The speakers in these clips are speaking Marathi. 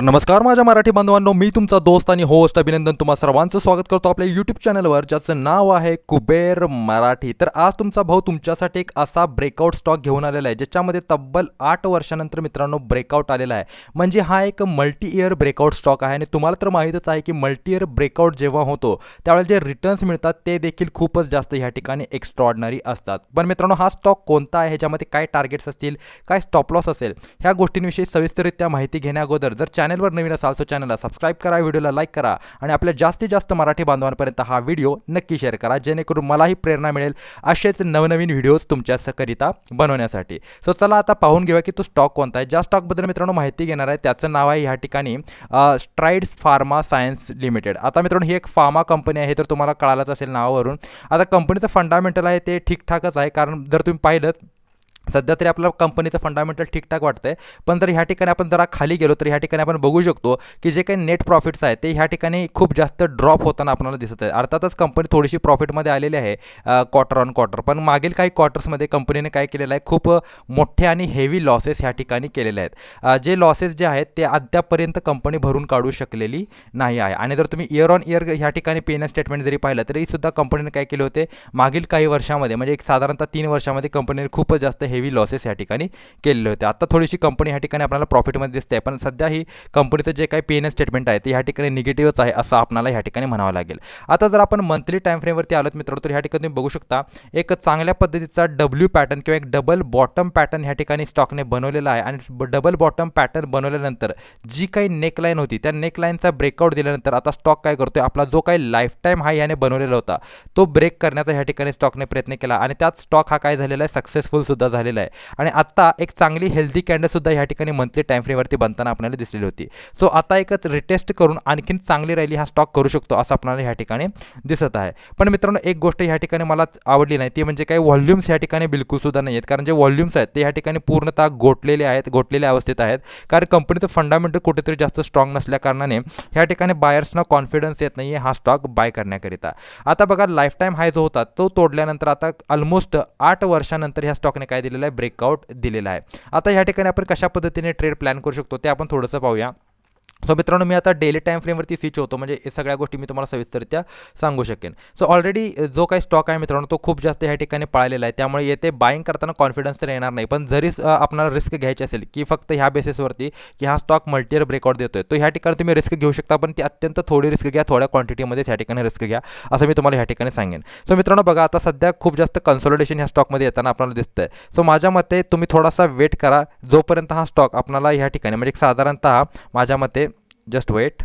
तर नमस्कार माझ्या मराठी बांधवांनो मी तुमचा दोस्त आणि होस्ट अभिनंदन तुम्हा सर्वांचं स्वागत करतो आपल्या यूट्यूब चॅनलवर ज्याचं नाव आहे कुबेर मराठी. तर आज तुमचा भाऊ तुमच्यासाठी एक असा ब्रेकआउट स्टॉक घेऊन आलेला आहे ज्याच्यामध्ये तब्बल आठ वर्षानंतर मित्रांनो ब्रेकआउट आलेला आहे. म्हणजे हा एक मल्टी इयर ब्रेकआउट स्टॉक आहे आणि तुम्हाला तर माहीतच आहे की मल्टी इयर ब्रेकआउट जेव्हा होतो त्यावेळेला जे रिटर्न्स मिळतात ते देखील खूपच जास्त ह्या ठिकाणी एक्स्ट्रॉर्डनरी असतात. पण मित्रांनो हा स्टॉक कोणता आहे ह्याच्यामध्ये काय टार्गेट्स असतील काय स्टॉप लॉस असेल ह्या गोष्टींविषयी सविस्तरित्या माहिती घेण्याअगोदर जर चॅनल चॅनलवर नवीन असाल तर चॅनलला सबस्क्राईब करा व्हिडिओला लाईक करा आणि आपल्या जास्तीत जास्त मराठी बांधवांपर्यंत हा व्हिडिओ नक्की शेअर करा जेणेकरून मलाही प्रेरणा मिळेल असेच नवनवीन व्हिडिओज तुमच्याकरिता बनवण्यासाठी. सो चला आता पाहून घेऊया की तो स्टॉक कोणता आहे. ज्या स्टॉकबद्दल मित्रांनो माहिती घेणार आहे त्याचं नाव आहे ह्या ठिकाणी स्ट्राईड्स फार्मा सायन्स लिमिटेड आता मित्रांनो ही एक फार्मा कंपनी आहे तर तुम्हाला कळालंच असेल नावावरून. आता कंपनीचं फंडामेंटल आहे ते ठीकठाकच आहे कारण जर तुम्ही पाहिलं सध्या तरी आपल्याला कंपनीचं फंडामेंटल ठीकठाक वाटतं आहे पण जर ह्या ठिकाणी आपण जरा खाली गेलो तर ह्या ठिकाणी आपण बघू शकतो की जे काही नेट प्रॉफिट्स आहेत ते ह्या ठिकाणी खूप जास्त ड्रॉप होताना आपल्याला दिसत आहे. अर्थातच कंपनी थोडीशी प्रॉफिटमध्ये आलेली आहे क्वार्टर ऑन क्वार्टर पण मागील काही क्वार्टर्समध्ये कंपनीने काय केलेलं आहे खूप मोठे आणि हेवी लॉसेस ह्या ठिकाणी केलेले आहेत. जे लॉसेस जे आहेत ते अद्यापपर्यंत कंपनी भरून काढू शकलेली नाही आहे. आणि जर तुम्ही इयर ऑन इयर ह्या ठिकाणी पेन स्टेटमेंट जरी पाहिलं तरीसुद्धा कंपनीने काय केले होते मागील काही वर्षामध्ये म्हणजे एक साधारणतः तीन वर्षामध्ये कंपनीने खूपच जास्त हेवी लॉसेस या ठिकाणी केलेले होते. आता थोडीशी कंपनी ह्या ठिकाणी आपल्याला प्रॉफिटमध्ये दिसते पण सध्या ही कंपनीचं जे काही पेन स्टेटमेंट आहे ते ह्या ठिकाणी निगेटिव्हच आहे असं आपल्याला ह्या ठिकाणी म्हणावं लागेल. आता जर आपण मंथली टाईम फ्रेमवरती आलोत मित्रांनो तर ह्या ठिकाणी तुम्ही बघू शकता एक चांगल्या पद्धतीचा डब्ल्यू पॅटर्न किंवा एक डबल बॉटम पॅटर्न ह्या ठिकाणी स्टॉकने बनवलेला आहे. आणि डबल बॉटम पॅटर्न बनवल्यानंतर जी काही नेकलाईन होती त्या नेकलाईनचा ब्रेकआउट दिल्यानंतर आता स्टॉक काय करतोय? आपला जो काही लाईफ टाईम हा याने बनवलेला होता तो ब्रेक करण्याचा ह्या ठिकाणी स्टॉकने प्रयत्न केला. आणि त्यात स्टॉक हा काय झालेला आहे? सक्सेसफुल सुद्धा झालेला आहे. आणि आत्ता एक चांगली हेल्दी कॅन्डलसुद्धा ह्या ठिकाणी मंथली टाईमफ्रेमवरती बनताना आपल्याला दिसलेली होती. सो आता एकच रिटेस्ट करून आणखीन चांगली रॅली हा स्टॉक करू शकतो असं आपल्याला ह्या ठिकाणी दिसत आहे. पण मित्रांनो एक गोष्ट ह्या ठिकाणी मला आवडली नाही ती म्हणजे काही व्हॉल्यूम्स ह्या ठिकाणी बिलकुलसुद्धा नाही आहेत कारण जे व्हॉल्यूम्स आहेत ते ह्या ठिकाणी पूर्णतः गोठलेले आहेत गोठलेल्या अवस्थेत आहेत. कारण कंपनीचं फंडामेंटल कुठेतरी जास्त स्ट्रॉंग नसल्या कारणाने ह्या ठिकाणी बायर्सना कॉन्फिडन्स येत नाही आहे हा स्टॉक बाय करण्याकरिता. आता बघा लाईफ टाईम हाय जो होता तो तोडल्यानंतर आता ऑलमोस्ट आठ वर्षानंतर ह्या स्टॉकने काय दिलेलं आहे ब्रेकआउट दिलेला आहे. आता ह्या ठिकाणी आपण कशा पद्धतीने ट्रेड प्लॅन करू शकतो ते आपण थोडंसं पाहूया. सो मित्रांनो मी आता डेली टाईम फ्रेमवरती स्विच होतो. म्हणजे हे सगळ्या गोष्टी मी तुम्हाला सविस्तरित्या सांगू शकेन. सो ऑलरेडी जो काही स्टॉक आहे मित्रांनो तो खूप जास्त ह्या ठिकाणी पाळलेला आहे. त्यामुळे येथे बाईंग करताना कॉन्फिडन्स तर येणार नाही. पण जरी आपल्याला रिस्क घ्यायची असेल की फक्त ह्या बेसिसवरती की हा स्टॉक मल्टीयर ब्रेकआउट देतोय तो ह्या ठिकाणी तुम्ही रिस्क घेऊ शकता. पण ती अत्यंत थोडी रिस्क घ्या. थोड्या क्वांटिटीमध्ये ह्या ठिकाणी रिस्क घ्या असं मी तुम्हाला ह्या ठिकाणी सांगेन. सो मित्रांनो बघा आता सध्या खूप जास्त कन्सोलिडेशन ह्या स्टॉकमध्ये येताना आपल्याला दिसतंय. सो माझ्या मते तुम्ही थोडासा वेट करा. जोपर्यंत हा स्टॉक आपल्याला ह्या ठिकाणी म्हणजे साधारणतः माझ्या मते जस्ट वेट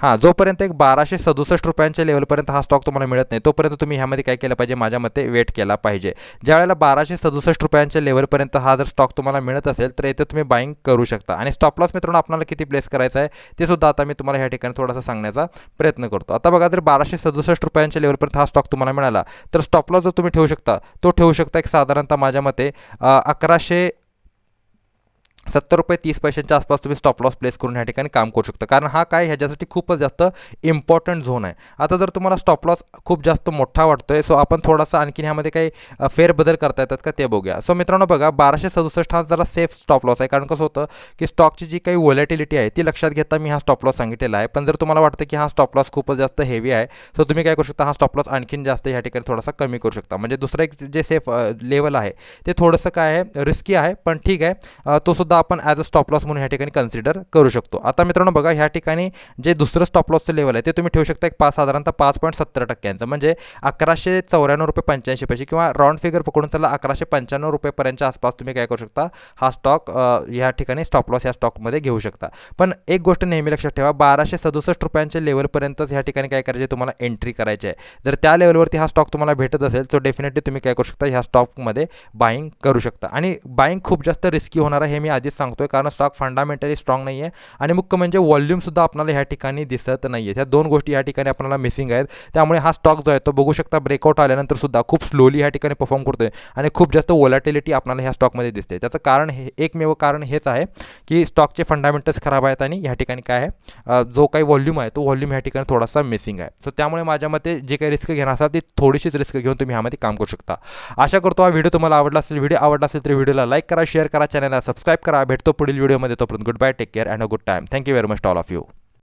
हां जोपर्यंत एक बाराशे सदुसष्ट रुपयांच्या लेवलपर्यंत हा स्टॉक तुम्हाला मिळत नाही तोपर्यंत तुम्ही ह्यामध्ये काय केलं पाहिजे? माझ्या मते वेट केला पाहिजे. ज्यावेळेला बाराशे सदुसष्ट रुपयांच्या लेवलपर्यंत हा जर स्टॉक तुम्हाला मिळत असेल तर इथे तुम्ही बाईंग करू शकता. आणि स्टॉप लॉस मित्रांनो आपल्याला किती प्लेस करायचं आहे ते सुद्धा आता मी तुम्हाला ह्या ठिकाणी थोडासा सांगण्याचा प्रयत्न करतो. आता बघा जर बाराशे सदुसष्ट रुपयांच्या लेवलपर्यंत हा स्टॉक तुम्हाला मिळाला तर स्टॉप लॉस जो तुम्ही ठेवू शकता तो ठेवू शकता एक साधारणतः माझ्या मते अकराशे सत्तर रुपये तीस पैशांच्या आसपास तुम्ही स्टॉप लॉस प्लेस करून ह्या ठिकाणी काम करू शकता. कारण हा काय ह्याच्यासाठी खूपच जास्त इम्पॉर्टंट झोन आहे. आता जर तुम्हाला स्टॉप लॉस खूप जास्त मोठा वाटतोय सो आपण थोडासा आणखीन ह्यामध्ये काही फेरबदल करता येतात का ते बघूया. सो मित्रांनो बघा बाराशे सदुसष्ट हा जरा सेफ स्टॉप लॉस आहे. कारण कसं होतं की स्टॉकची जी काही व्हॉलेटिलिटी आहे ती लक्षात घेता मी हा स्टॉप लॉस सांगितलेला आहे. पण जर तुम्हाला वाटतं की हा स्टॉप लॉस खूपच जास्त हेवी आहे सो तुम्ही काय करू शकता हा स्टॉप लॉस आणखीन जास्त ह्या ठिकाणी थोडासा कमी करू शकता. म्हणजे दुसरं एक जे सेफ लेवल आहे ते थोडंसं काय आहे रिस्की आहे पण ठीक आहे. तो सुद्धा आपण ॲज अ स्टॉप लॉस म्हणून ह्या ठिकाणी कन्सिडर करू शकतो. आता मित्रांनो बघा ह्या ठिकाणी जे दुसरं स्टॉप लॉसचं लेवल आहे ते तुम्ही ठेवू शकता एक पाच साधारणतः पाच पॉईंट सत्तर टक्क्यांचं. म्हणजे अकराशे चौऱ्याण्णव रुपये पंच्याऐंशी पैसे किंवा राऊंड फिगर पकडून त्याला अकराशे पंच्याण्णव रुपयेपर्यंतच्या आसपास तुम्ही काय करू शकता हा स्टॉक ह्या ठिकाणी स्टॉप लॉस या स्टॉकमध्ये घेऊ शकता. पण एक गोष्ट नेहमी लक्षात ठेवा बाराशे सदुसष्ट रुपयांच्या लेवलपर्यंतच ह्या ठिकाणी काय करायचे तुम्हाला एंट्री करायची आहे जर त्या लेवलवरती हा स्टॉक तुम्हाला भेटत असेल तर डेफिनेटली तुम्ही काय करू शकता ह्या स्टॉकमध्ये बाईंग करू शकता. आणि बाईंग खूप जास्त रिस्की होणार आहे हे मी आधीच सांगतोय कारण स्टॉक फंडामेंटली स्ट्रॉंग नाही आहे आणि मुख्य म्हणजे व्हॉल्यूमसुद्धा आपल्याला ह्या ठिकाणी दिसत नाही आहे ह्या दोन गोष्टी या ठिकाणी आपल्याला मिसिंग आहेत. त्यामुळे हा स्टॉक जो आहे तो बघू शकता ब्रेकआउट आल्यानंतर सुद्धा खूप स्लोली ह्या ठिकाणी परफॉर्म करतोय. आणि खूप जास्त वोलॅटिलिटी आपल्याला ह्या स्टॉकमध्ये दिसते त्याचं कारण हे एकमेव कारण हेच आहे की स्टॉकचे फंडामेंटल्स खराब आहेत आणि ह्या ठिकाणी काय आहे? जो काही व्हॉल्यूम आहे तो व्हॉल्यूम ह्या ठिकाणी थोडासा मिसिंग आहे. सो त्यामुळे माझ्या मते जे काही रिस्क घेणार असाल ती थोडीशीच रिस्क घेऊन तुम्ही ह्यामध्ये काम करू शकता. आशा करतो हा व्हिडिओ तुम्हाला आवडला असेल. व्हिडिओ आवडला असेल तर व्हिडिओला लाईक करा शेअर करा चॅनलला सबस्क्राईब करा. भेटतो पुढील व्हिडिओमध्ये. तोपर्यंत good bye take care and a good time thank you very much all of you